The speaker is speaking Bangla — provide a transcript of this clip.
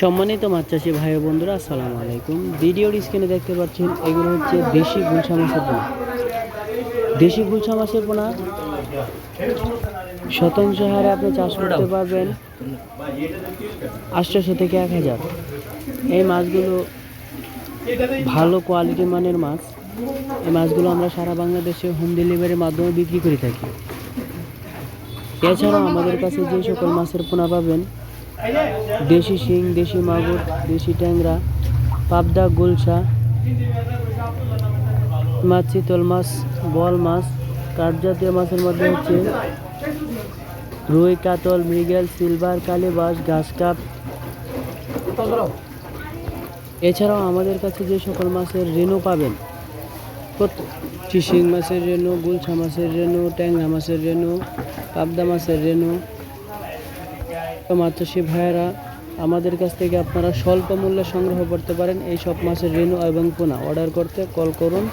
সম্মানিত মাছ চাষি ভাই বন্ধুরা, আসসালামু আলাইকুম। ভিডিওর স্ক্রিনে দেখতে পাচ্ছেন, এগুলো হচ্ছে দেশি গুলশা মাছের পোনা। দেশি গুলশা মাছের পোনা, শতাংশ হারে আপনি চাষ করতে পারবেন আটশোশো থেকে এক হাজার। এই মাছগুলো ভালো কোয়ালিটি মানের মাছ। এই মাছগুলো আমরা সারা বাংলাদেশে হোম ডেলিভারির মাধ্যমে বিক্রি করে থাকি। এছাড়াও আমাদের কাছে যে সকল মাছের পোনা পাবেন দেশি শিং, দেশি মাগুর, দেশি ট্যাংরা, পাবদা, গুলশা, মাছ চিতল মাছ বল মাছ কাঠ জাতীয় মাছের মধ্যে হচ্ছে রুই, কাতল, মৃগেল, সিলভার, কালীবাস ঘাস কাপ এছাড়াও আমাদের কাছে যে সকল মাছের রেণু পাবেন চিশিং মাছের রেণু, গুলশা মাছের রেণু, ট্যাংরা মাছের রেণু, পাবদা মাছের রেণু মাছ ভাইয়েরা আমাদের কাছ থেকে আপনারা স্বল্প মূল্যে সংগ্রহ করতে পারেন। এই সব মাছের রেণু এবং পোনা। অর্ডার করতে কল করুন।